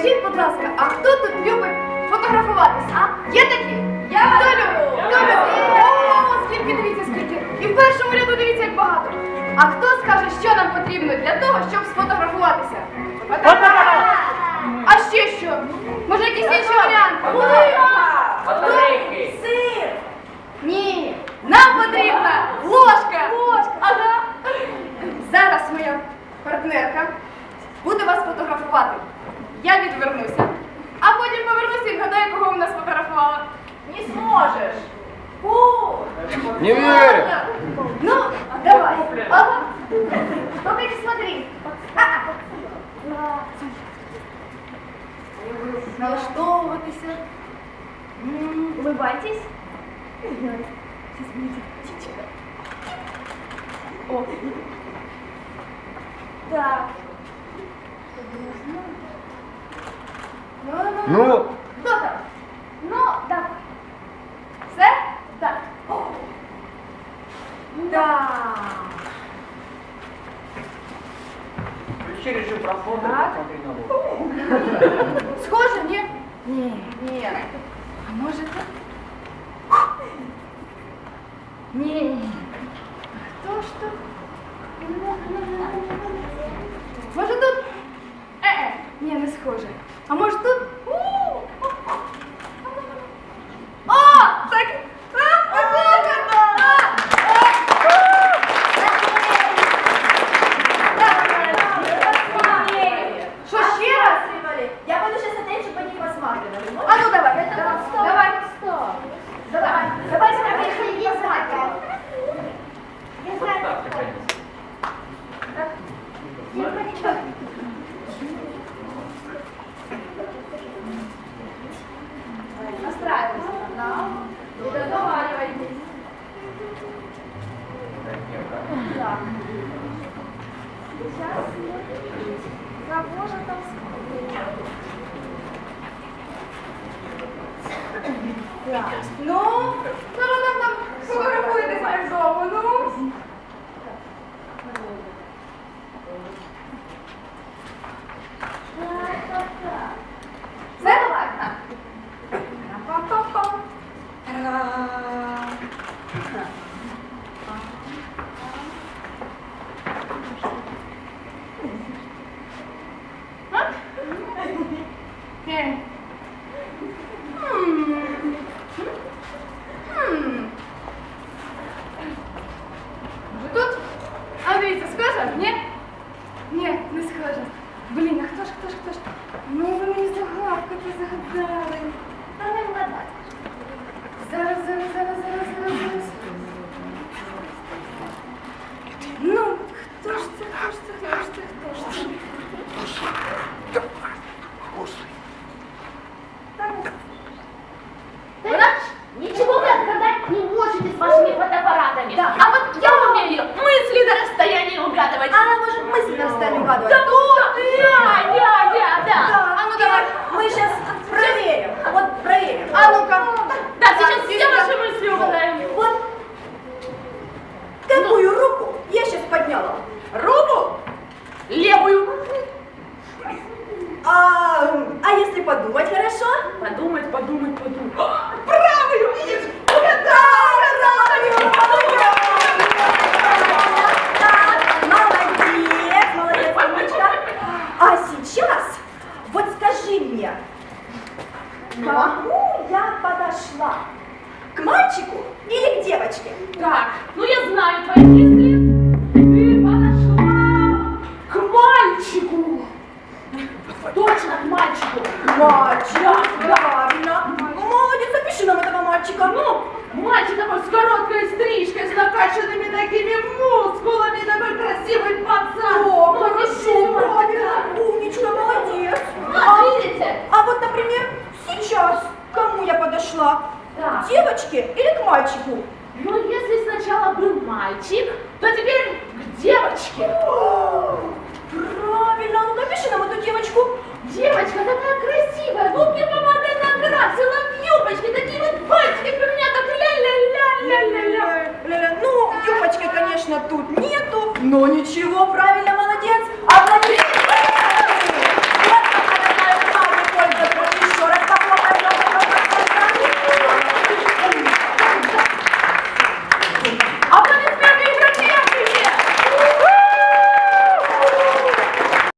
Скажіть, будь ласка, а хто тут любить фотографуватися? А? Є такі? Я хто любить? Хто любить? О, скільки дивіться, скільки. І в першому ряду дивіться, як багато. А хто скаже, що нам потрібно для того, щоб сфотографуватися? Фотограф! А ще що? Може, якісь інші варіанти? Батарейки! Сир! Ні! Нам потрібна ложка! Ложка! Ага! Зараз моя партнерка буде вас фотографувати. Я відвернуся, а потім повернуся і вгадаю, кого вона сфотографувала. Не сможешь. Не верю. Ну, давай. Ага. Только не смотри. А-а. Налаштовуватися. М, Улыбайтесь. Сейчас будет птичка. О. Так. Ну, ну, ну. Ну, Хто там? Ну, давай. Все? Так. О. Так. Включи режим просмотра, Так. посмотри на лоб. Схоже, ні? Ні. Ні. А може так? Ні. Хто ж тут? Може тут? Е-е, ні, не схоже. А може тут? Там Так. Ну, вашими фотоаппаратами. Да. А вот я умею мысли на расстоянии угадывать. Она может мысли на расстоянии угадывать. Да вот, я, я, я, да. Да. А ну давай. Мы сейчас проверим. Вот проверим. А ну-ка. Да, сейчас все ваши мысли угадаем. Вот какую руку я сейчас подняла? Руку? Левую. А, а если подумать хорошо? Подумать, подумать, подумать. Правую, видишь? Угадала! Молодец, молодец, умничка. А сейчас, вот скажи мне, кому я подошла? К мальчику или к девочке? Так, ну я знаю твои мысли. Ты подошла к мальчику. Точно к мальчику. Мальчик, правильно. Молодец, опиши нам этого мальчика. Ну, мальчик такой с короткой стрижкой, с накачанными такими мускулами, такой красивый пацан. О, Ну, хорошо, действительно, правильно. Умничка, молодец. Вот А, видите? а вот, например, сейчас к кому я подошла? Да. К девочке или к мальчику? Ну, если сначала был мальчик, то теперь к девочке. Правильно, ну напиши нам эту девочку. Девочка такая красивая, губки помадой накрасила, в юбочке, такие вот пальчики у меня так ля-ля-ля-ля-ля-ля. Ля-ля. Ну, юбочки, конечно, тут нету, но ничего, правильно